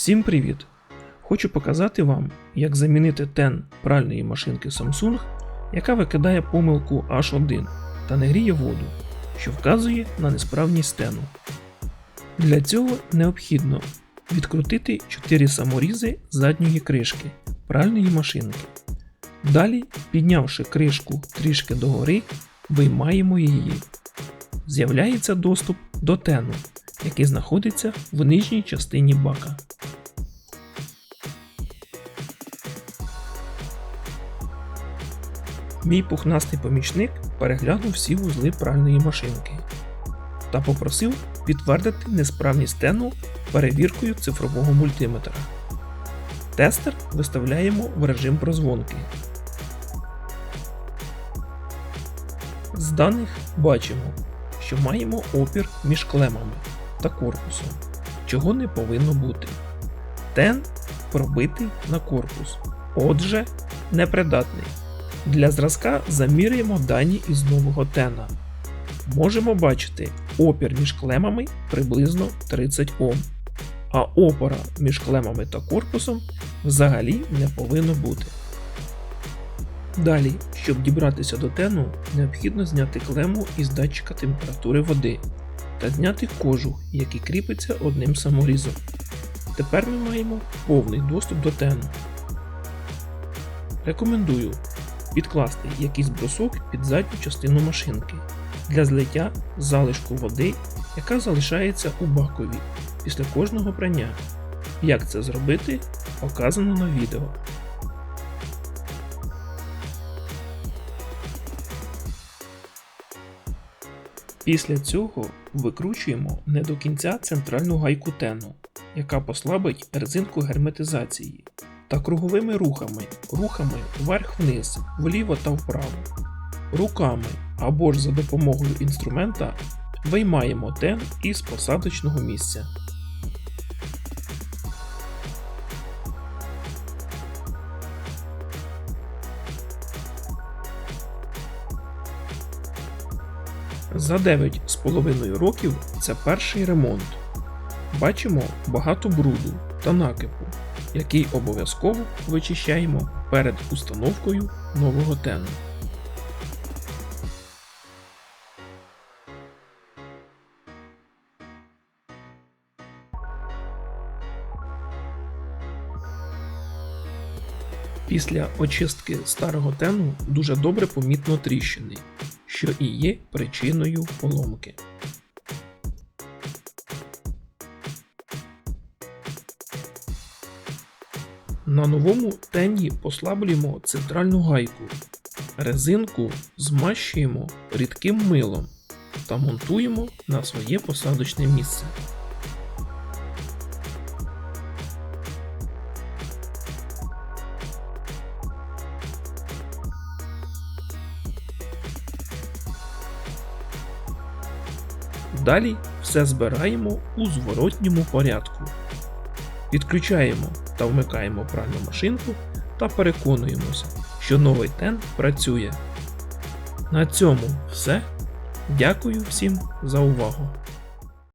Всім привіт! Хочу показати вам, як замінити тен пральної машинки Samsung, яка викидає помилку H1 та не гріє воду, що вказує на несправність тену. Для цього необхідно відкрутити 4 саморізи задньої кришки пральної машинки. Далі, піднявши кришку трішки догори, виймаємо її. З'являється доступ до тену, який знаходиться в нижній частині бака. Мій пухнастий помічник переглянув всі вузли пральної машинки та попросив підтвердити несправність тену перевіркою цифрового мультиметра. Тестер виставляємо в режим прозвонки. З даних бачимо, що маємо опір між клемами та корпусом, чого не повинно бути. Тен пробитий на корпус, отже, непридатний. Для зразка заміряємо дані із нового тена. Можемо бачити опір між клемами приблизно 30 Ом, а опора між клемами та корпусом взагалі не повинно бути. Далі, щоб дібратися до тену, необхідно зняти клему із датчика температури води та зняти кожух, який кріпиться одним саморізом. Тепер ми маємо повний доступ до тену. Рекомендую підкласти якийсь брусок під задню частину машинки для злиття залишку води, яка залишається у бакові після кожного прання. Як це зробити, показано на відео. Після цього викручуємо не до кінця центральну гайку тену, яка послабить резинку герметизації, та круговими рухами, рухами вверх-вниз, вліво та вправо. Руками або ж за допомогою інструмента виймаємо тен із посадочного місця. За 9,5 років це перший ремонт. Бачимо багато бруду та накипу, який обов'язково вичищаємо перед установкою нового тену. Після очистки старого тену дуже добре помітно тріщини, що і є причиною поломки. На новому тені послаблюємо центральну гайку. Резинку змащуємо рідким милом та монтуємо на своє посадочне місце. Далі все збираємо у зворотньому порядку. Підключаємо та вмикаємо пральну машинку та переконуємося, що новий тен працює. На цьому все. Дякую всім за увагу.